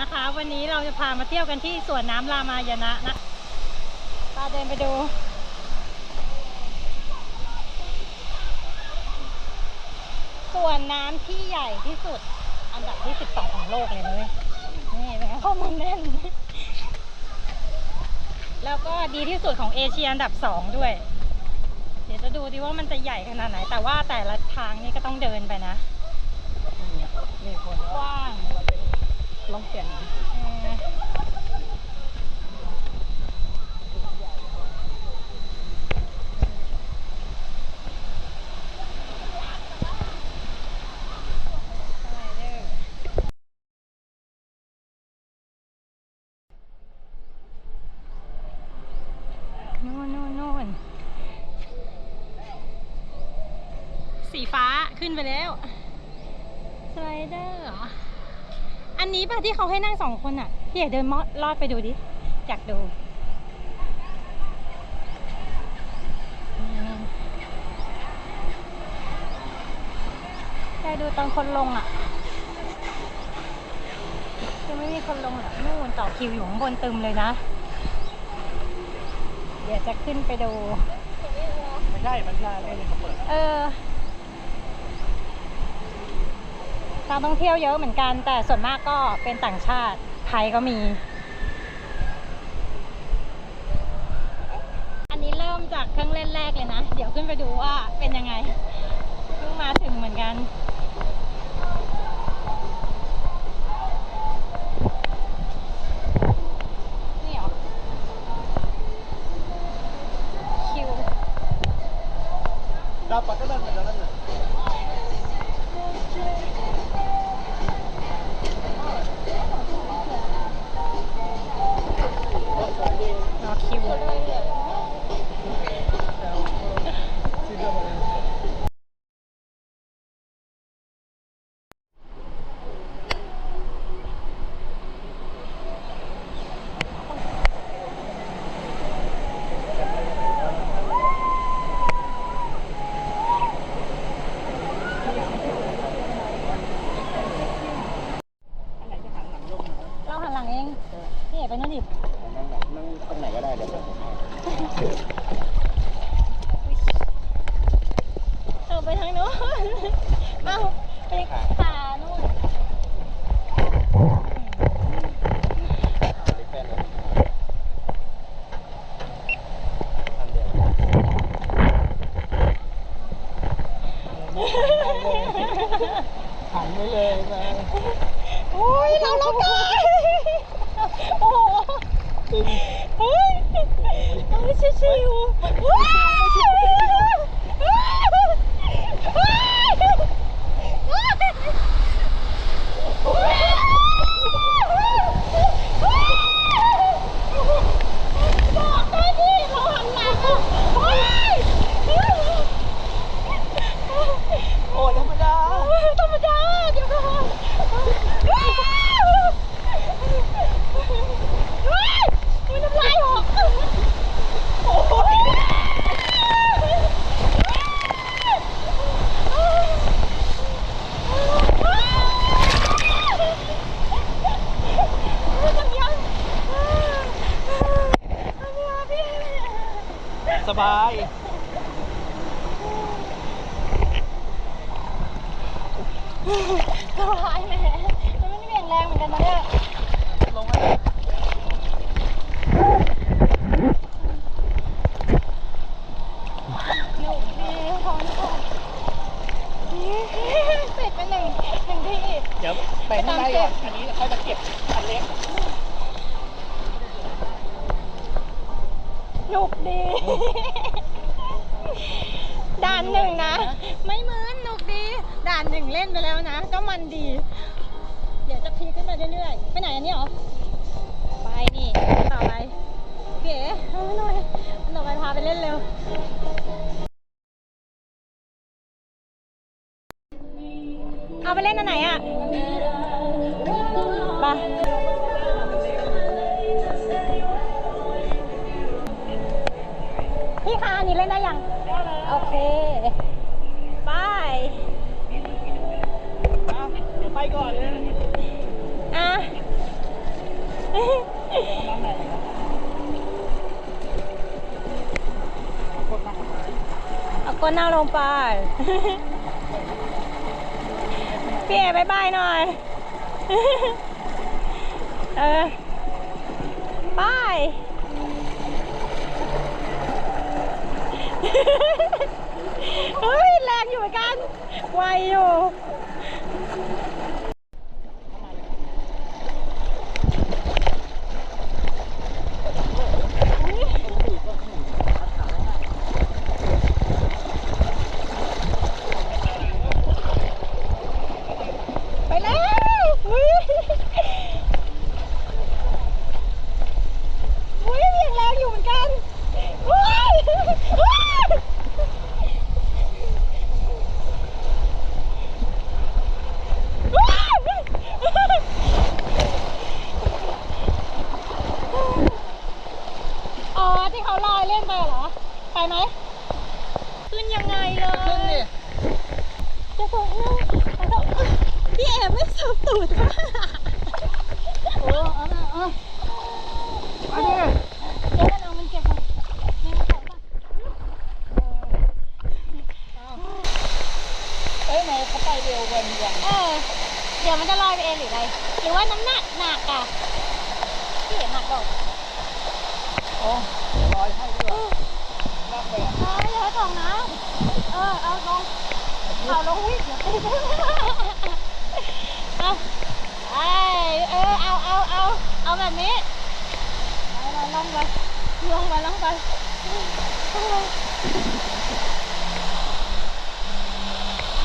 นะคะ วันนี้เราจะพามาเที่ยวกันที่สวนน้ำรามายณะนะพาเดินไปดู สวนน้ำที่ใหญ่ที่สุด อันดับที่ 12 ของโลกเลยนะเว้ยนี่เป็นข้อมูลแน่น แล้วก็ดีที่สุดของเอเชียอันดับ 2 ด้วย เดี๋ยวจะดูดิว่ามันจะใหญ่ขนาดไหน แต่ว่าแต่ละทางนี่ก็ต้องเดินไปนะนี่คนกว้าง ลองเปลี่ยนต์นู่นนู่นนู่นสีฟ้าขึ้นไปแล้ว สไลเดอร์เหรอ อันนี้ป่ะ ที่เขาให้นั่งสองคนอะ พี่เอกเดินมอดลอดไปดูดิ อยากดูอืมแกดูตอนคนลงอะยังไม่มีคนลงหรอกนู่นต่อคิวอยู่ข้างบนตึมเลยนะ เดี๋ยวจะขึ้นไปดู ไม่ใช่ มันใช่ไม่เลยเขาเปิด เออ นักท่องเที่ยวเยอะเหมือนกัน แต่ส่วนมากก็เป็นต่างชาติไทยก็มี ด่านหนึ่งนะ ไม่เหมือนหนุกดี ด่านหนึ่งเล่นไปแล้วนะ ก็มันดี เดี๋ยวจะพีขึ้นมาเรื่อยๆ ไปไหนอันนี้หรอ ไปนี่ต่อไปเก๋เอาหน่อยต่อไปพาไปเล่นเร็วเอาไปเล่นอันไหนอะไปพี่คะอันนี้เล่นได้ยัง โอเคไปเดี๋ยวไปก่อนเลยอะเอาก้นหน้าลงไปพี่เอบายบายหน่อย เออบาย เฮ้ยแรงอยู่เหมือนกัน ไวอยู่ ไปแล้วอุ้ยอุ้ยยังแรงอยู่เหมือนกันอุ้ยอุ้ยอ๋อ ที่เขาลอยเล่นไปเหรอ ไปไหม ขึ้นยังไงเลย ขึ้นดิ จะส่งให้จะส่งพี่แอบไม่สับตูดค่ะโอ้เอาละเอาเอาดิเดี๋ยวมันเอามันเก็บมาแม่ขอป่ะเอ้ยไหนเขาไปเร็วกว่านี้ยังเออ เดี๋ยวมันจะลอยไปเองหรือไร หรือว่าน้ำหนักหนักอะพี่เห็นหนักบอกโอ้ลอยให้ด้วยนั่งไปอะ เอออย่าให้ของนะ เออ เอาลง เอาลงวิ่งเดี๋ยเอาไอเออเอาเอาเอาเอาแบบนี้เอาลงไปลงไปลงไปลงไป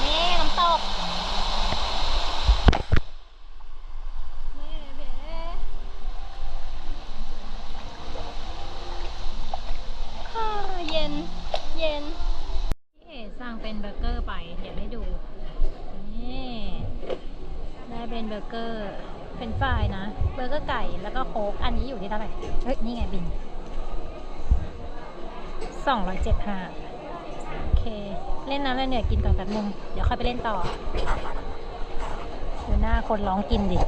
นี่น้ำตก เล่นน้ำแล้วเหนื่อยกินก่อนแป๊บนึง เดี๋ยวค่อยไปเล่นต่อดูหน้าคนร้องกินดิ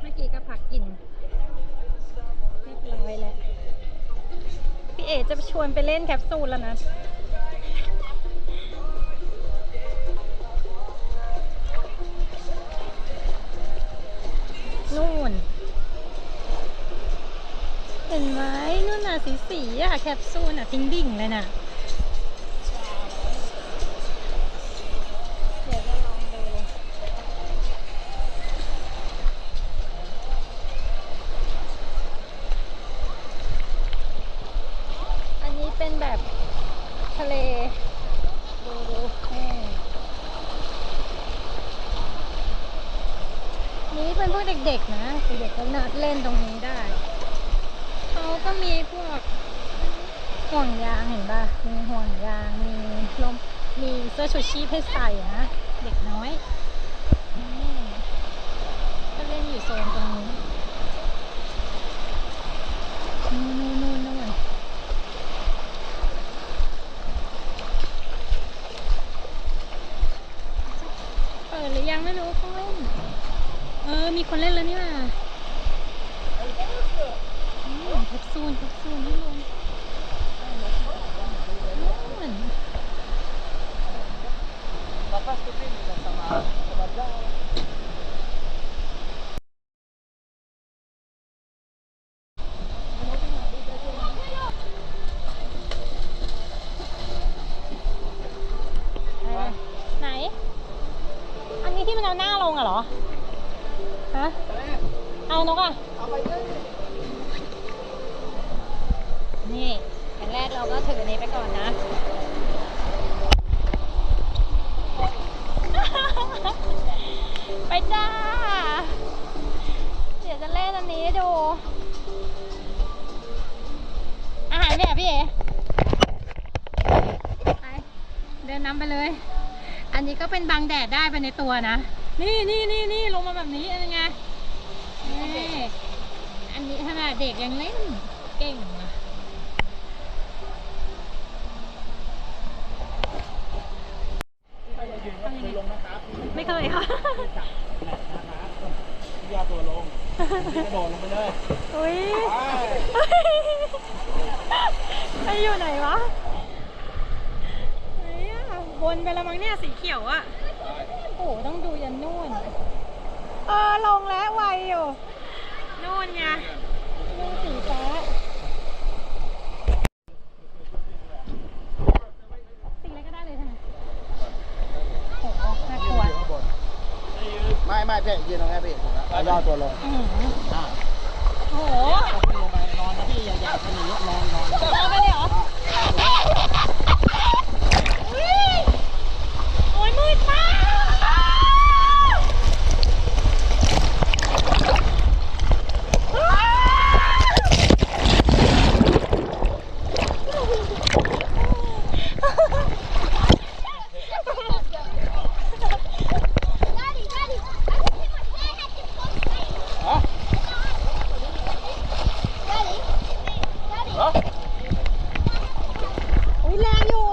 เมื่อกี้ก็พักกินเรียบร้อยแล้ว พี่เอ๋จะชวนไปเล่นแคปซูลแล้วนะนู่น เห็นไหมนู่นน่ะสีสีๆอะแคปซูลอะทิ้งดิ่งเลยน่ะ เดี๋ยวจะลองดู อันนี้เป็นแบบทะเล ดูดูนี่นี่เป็นพวกเด็กๆนะเด็กๆก็น่าเล่นตรงนี้ได้ เขาก็มีพวกห่วงยาง เห็นป่ะ มีห่วงยาง มีลมมีเสื้อชูชีพให้ใส่นะ เด็กน้อยก็เล่นอยู่โซนตรงนี้นู่นนู่นนู่นเปิดหรือยังไม่รู้เขาเล่น เออ มีคนเล่นแล้วนี่ว่าอืมแคปซูลแคปซูลนี่ลงนู่น Papá, estoy bien, sama sama jauh. เออ ไหน อันนี้ที่มันเอาหน้าลงอะเหรอ ฮะ เอานกอะเอาไปเลยนี่อย่างแรกเราก็ถืออันนี้ไปก่อนนะ ไปจ้า เดี๋ยวจะเล่นอันนี้ดู อาหารเนี่ยพี่เอ๋ไปเดินน้ำไปเลย อันนี้ก็เป็นบังแดดได้ไปในตัวนะ นี่นี่นี่นี่ลงมาแบบนี้อะไรไงนี่อันนี้ขนาดเด็กยังเล่น เก่ง อะไม่ยืนก็คือลงนะครับไม่เคยค่ะจับนะครับดดลงไปเลยอุ้ยไปไปอยู่ไหนวะไหนอะวนไปแล้วมั้งเนี่ยสีเขียวอะโอ้โหต้องดูยันนู่น เออ ลงแล้วไวอยู่ นู่นไงนู่นสีฟ้า สีอะไรก็ได้เลยใช่ไหมโอ้โหน่ากลัว ไม่ไม่พี่ยื นตรงนี้พี่ถูกแล้วย่อตัวลงอื้อหืออ่าโอ้โหขึ้นลงไปนอนนะพี่อย่าอย่าจะหนีนอนนอน เอาไปเลยเหรออุ๊ยโอ้ยมืดมากอุ้ยแรงอยู่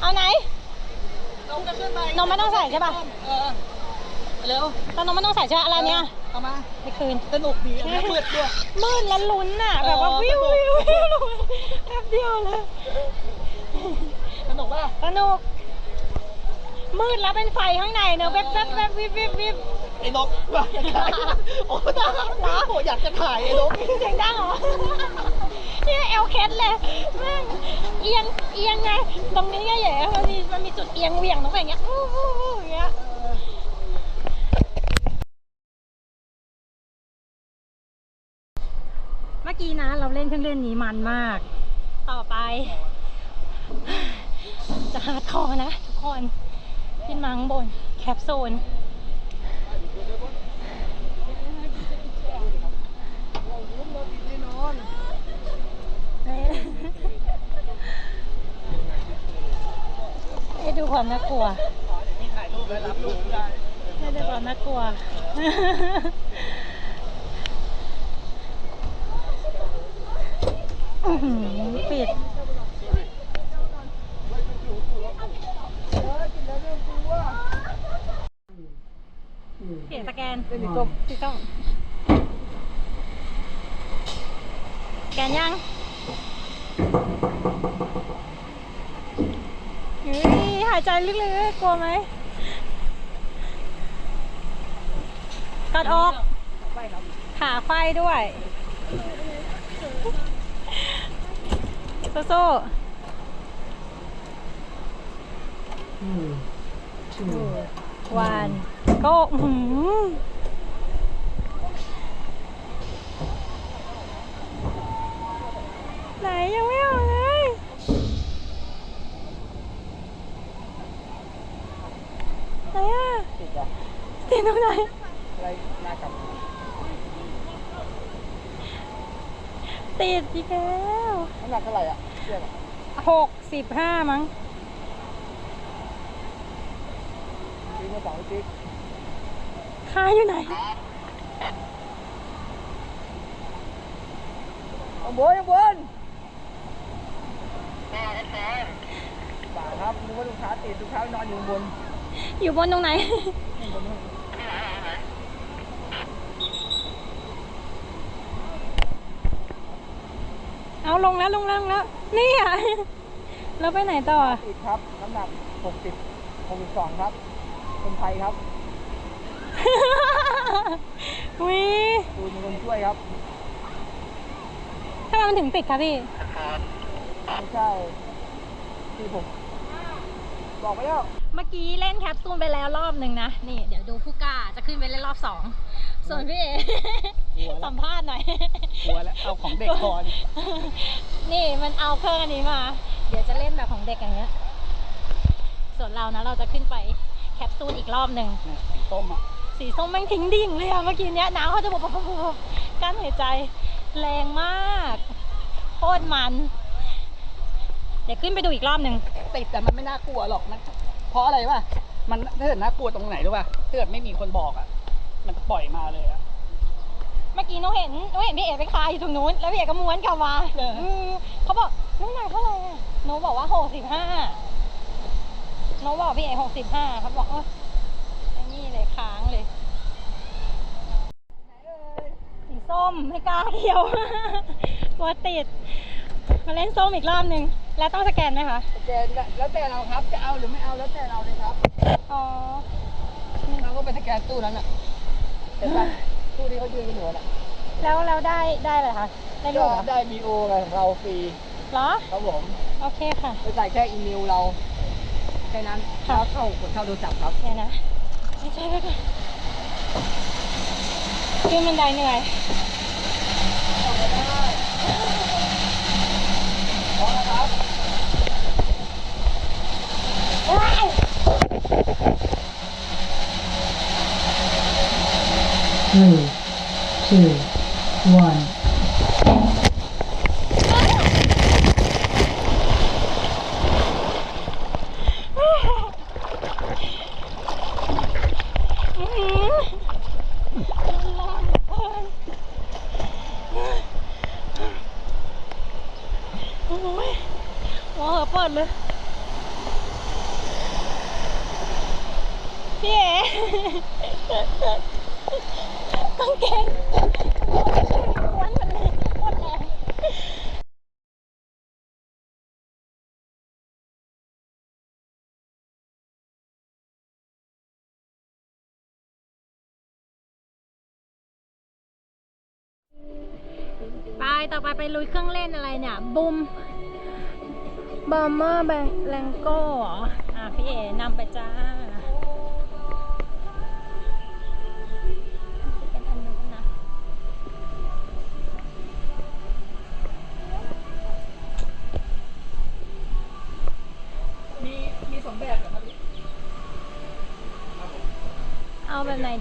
เอาไหน ลงจะขึ้นไป นมไม่ต้องใส่ใช่ปะ เออเร็วตอนนมไม่ต้องใส่ใช่ปะอะไรเนี่ยเอามาไปคืนสนุกดีอันนี้มืดด้วยมืดแล้วลุ้นน่ะ แบบว่าเออวิวสนุกวิววิวลงแป๊บเดียวเลยสนุกป่ะสนุกมืดแล้วเป็นไฟข้างในเนอะแวบแวบแวบวิบวิบวิบไอ้นกอยากจะถ่ายโอ้ตายโอ้อยากจะถ่ายไอ้นกเสียงดังเหรอเนี่ยเอลเคสเลยแม่งเอียงเอียงไง ตรงนี้ไงแย่มันมีมันมีจุดเอียงเหวี่ยงตรงไปอย่างเงี้ยอู้อู้อู้อย่างเงี้ย เมื่อกี้นะ เล่นเครื่องเล่นนี้มันมาก ต่อไป จะฮาร์ดคอร์นะทุกคน ขึ้นมาข้างบน แคปโซน ให้ดูความน่ากลัวมีถ่ายรูปเลยรับรูปได้ให้ดูความน่ากลัว อื้อหือปิดเขียนสแกนเป็นสีส้มสีส้มสแกนยังหายใจลึกๆ กลัวไหมกัดออกไปครับขาไฟด้วย สู้ๆวันก็อื้หือไหนยังไม่ออกเลย ไหนอะติดอะติดตรงไหนติดอีกแล้ว น้ำหนักเท่าไหร่อะเทียบอะ หกสิบห้ามั้งปีมาสองปีคาอยู่ไหนข้างบนข้างบนป่าครับนึกว่าลูกค้าติดลูกค้านอนอยู่ข้างบน อยู่บนตรงไหนข้างบนนู่น เอาลงแล้วลงแล้วลงแล้ว นี่อะ แล้วไปไหนต่อติดครับ น้ำหนัก 60 62 ครับ คนไทยครับวิดูมีคนช่วยครับทำไมมันถึงติดคะพี่ ไม่ใช่ที่ผม บอกไปแล้ว เมื่อกี้เล่นแคปซูลไปแล้วรอบหนึ่งนะ นี่ เดี๋ยวดูผู้กล้าจะขึ้นไปเล่นรอบสอง ส่วนพี่เอ หัวละสัมภาษณ์หน่อย กลัวแล้วเอาของเด็กก่อน นี่มันเอาเครื่องอันนี้มา เดี๋ยวจะเล่นแบบของเด็กอย่างเงี้ย ส่วนเรานะ เราจะขึ้นไปแคปซูลอีกรอบหนึ่ง เนี่ยสีส้มอะสีส้มแม่งทิ้งดิ่งเลยอะเมื่อกี้เนี้ยน้ำเขาจะบบบบบบกั้นหายใจ แรงมากโคตรมัน เดี๋ยวขึ้นไปดูอีกรอบหนึ่งติดแต่มันไม่น่ากลัวหรอกมันเพราะอะไรวะมันถ้าเกิดน่ากลัวตรงไหนรู้ป่ะถ้าเกิดไม่มีคนบอกอะ มันปล่อยมาเลยอะ เมื่อกี้หนูเห็นหนูเห็นพี่เอ๋ไปคาอยู่ตรงนู้น แล้วพี่เอ๋ก็ม้วนกลับมาเหรออื มเขาบอกน้ำหนักเท่าไหร่อะหนูบอกว่าหกสิบห้าหนูบอกพี่เอ๋หกสิบห้าเขาบอกเออไอ้นี่เลยค้างเลยสีส้มไม่กล้าเที่ยว กลัวติด มาเล่นส้มอีกรอบหนึ่งแล้วต้องสแกนไหมคะสแกนแล้วแต่เราครับจะเอาหรือไม่เอาแล้วแต่เราเลยครับอ๋อ เราก็ไปสแกนตู้นั้นอะเห็นปะ ตู้ที่เขายืนกันอยู่น่ะแล้วแล้วได้ได้เลยคะได้รูก็ปเหรอได้มีโออะไรของเราฟรีเหรอ ครับผมโอเคค่ะ ไปใส่แค่อีเมลเราแค่นั้นค่ะแล้วเข้ากดเข้าโทรศัพท์ครับ เดี๋ยวนะไม่ใช่แล้วค่ะขึ้นบันไดเหนื่อยพ Three, two, one. ต้งเก่งวันมันเลยโคตรแรงไปต่อไปไปลุยเครื่องเล่นอะไรเนี่ย บุมบอมเมอร์แบงแลงโก้เหรอ อะ พี่เอนำไปจ้า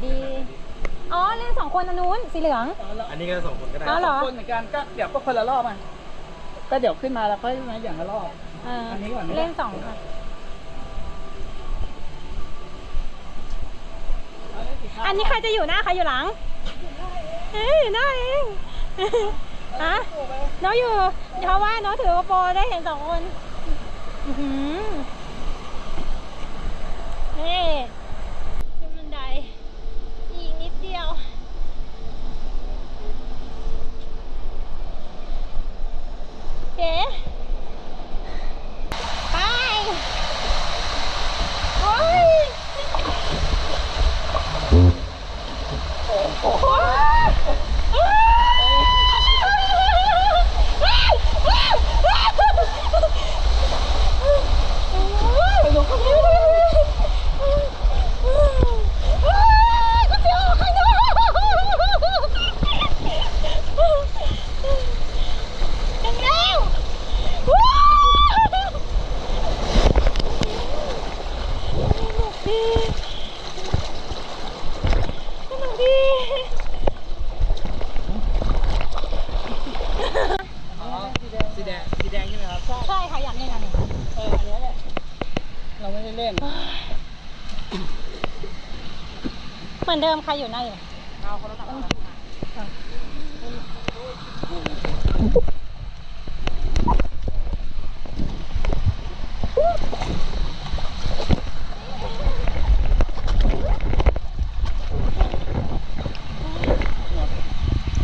ดี อ๋อเล่นสองคนอันนู้นสีเหลือง อันนี้ก็สองคนก็ได้ อ๋อเหรอ คนเหมือนกันก็เดี๋ยวก็คนละรอบอะก็เดี๋ยวขึ้นมาแล้วค่อยมาอย่างละรอบเอออนนี้ก่อนไหมเล่นสองค่ะอันนี้ใครจะอยู่หน้าใครอยู่หลังเอ้ยอยู่หน้าเองฮะน้องอยู่เพราะว่าน้องถือกระโปรงได้เห็นสองคน อื้อหือนี่ขึ้นบันได อีกนิดเดียว เก๋ไปโอ้ยโอ้ยก็จะออกข้างนอก เร็วว้าวสนุกดีสนุกดี อ๋อสีแดงสีแดงใช่ไหมครับ ใช่ค่ะอยากเล่นอันนี้ เอออันนี้แหละเราไม่ได้เล่น เหมือนเดิม ใครอยู่ในาอยู่ เอาคนละตับ เห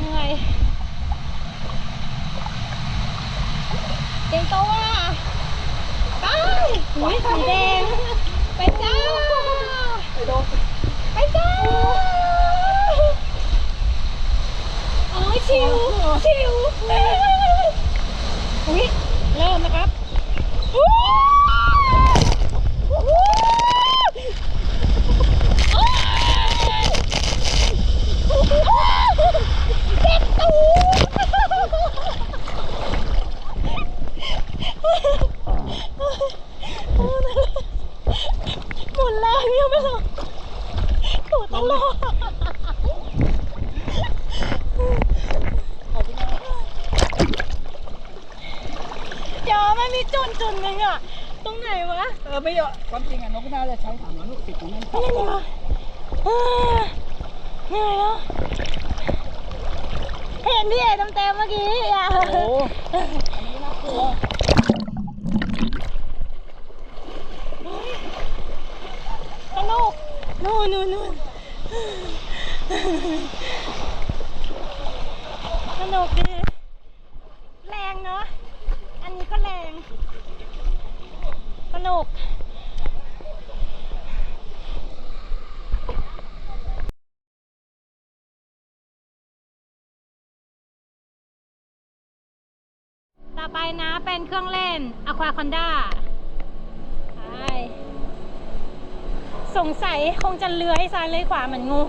นื่อยเตรียมตัวไปอุ้ยสีแดง ไปจ้า ไปโดน ไปจ้าโอ้ยชิว ชิวอุ้ยเริ่มนะครับอู้หูอ้าวเจ็บตูหมุนแรงเนี่ยไม่หรอก ตูดตลอดเดี๋ยวมันมีจุดจุดหนึ่งอะตรงไหนวะเออไม่เยอะความจริงอะนกน่าจะใช้สามร้อยหกสิบตรงนั้นไม่ได้วะอ่าเหนื่อยแล้วเห็นพี่เอเต็มๆเมื่อกี้อะโอ้โหอันนี้น่ากลัวสนุกนู่นนู่นนู่น สนุกดี แรงเนาะ อันนี้ก็แรง สนุกต่อไปนะเป็นเครื่องเล่น Aqua Conda ไปสงสัยคงจะเลื้อยซ้ายเลื้อยขวาเหมือนงู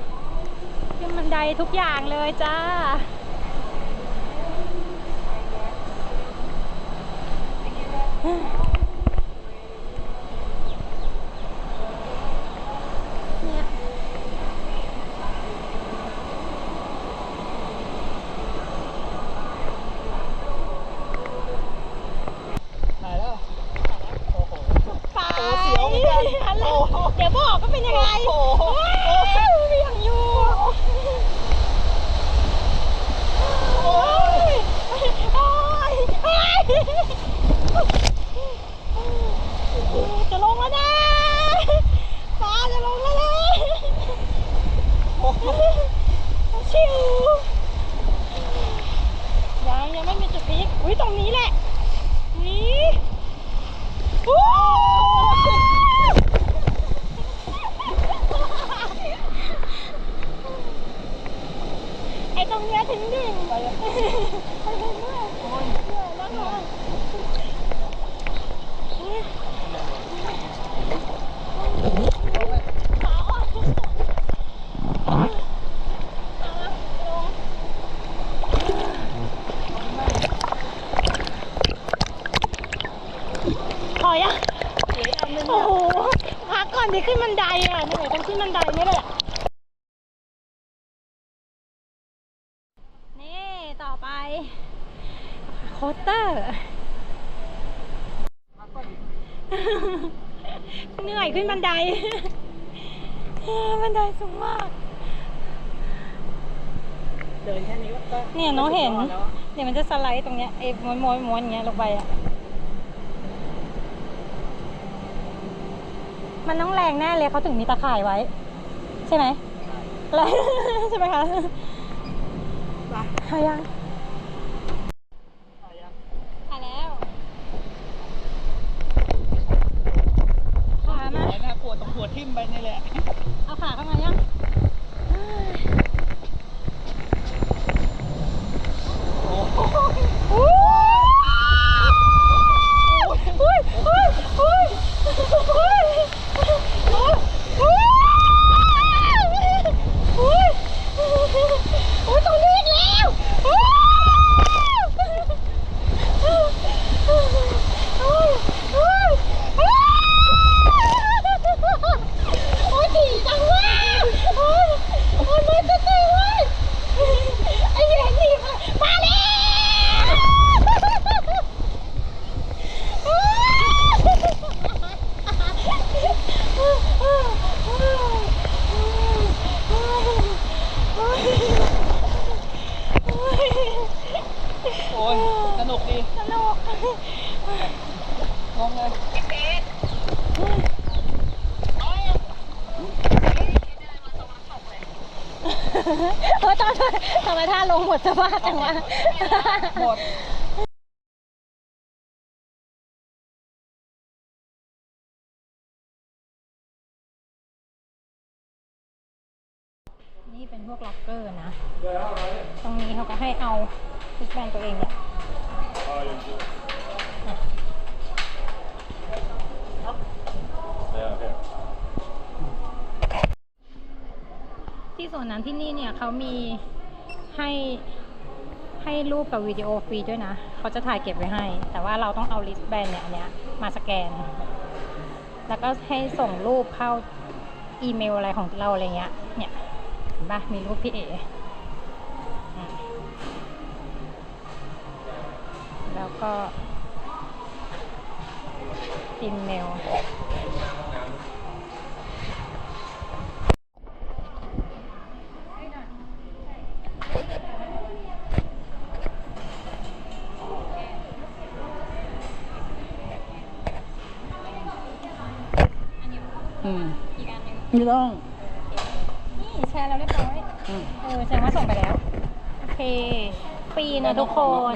ขึ้นบันไดทุกอย่างเลยจ้าเนี่ย ถ่ายแล้วโอ้โห ไป โอ้เสียวเหมือนกัน อะไร โอ้โห เดี๋ยวบอกก็เป็นยังไง โอ้โห ว้าวเบี่ยงอยู่ โอ้ย โอ้ยโอ้ยจะลงแล้วนะฟ้าจะลงแล้วนะ โอ้โห ชิวยังยังไม่มีจุดพีคอุ้ยตรงนี้แหละ นี่โอ้ไอตรงเนี้ยถึงดิ่งไปเลยไปเลยด้วยโอ้ยเหนื่อยแล้วค่ะขาอ่อนเอาลง พ อยังโอ้โหพักก่อนที่ขึ้นบันไดอะเหนื่อยต้องขึ้นบันไดนี่แหละนี่ต่อไปโคสเตอร์เหนื่อยขึ้นบันไดบันไดสูงมาก เดินแค่นี้ก็เนี่ยน้องเห็นก็สุดยอดแล้วอะเดี๋ยวมันจะสไลด์ตรงเนี้ยไอ้ม้วนม้วนม้วนอย่างเงี้ยลงไปอะ มันต้องแรงแน่เลยเขาถึงมีตะข่ายไว้ ใช่ไหมแรงใช่ไหมคะไปหายังถ่ายยังหาแล้วขามาโอ้ยน่ากลัวตรงหัวทิ่มไปนี่แหละ เอาขาเข้ามายัง ลงหมดสภาพจังวะหมดนี่เป็นพวกล็อกเกอร์นะ ตรงนี้เขาก็ให้เอาฟิชแบนตัวเองเนี่ยที่ส่วนนั้นที่นี่เนี่ยเขามี ให้ให้รูปกับวิดีโอฟรีด้วยนะ เขาจะถ่ายเก็บไว้ให้ แต่ว่าเราต้องเอาลิสต์แบนเนี่ยอันเนี้ยมาสแกน แล้วก็ให้ส่งรูปเข้าอีเมลอะไรของเราอะไรเงี้ย เนี่ยเห็นปะมีรูปพี่เอแล้วก็อีเมล อืมอีกอันหนึ่งไม่ต้อง นี่แชร์แล้วเรียบร้อยอืม เออแสดงว่าส่งไปแล้ว โอเคฟรีนะทุกคน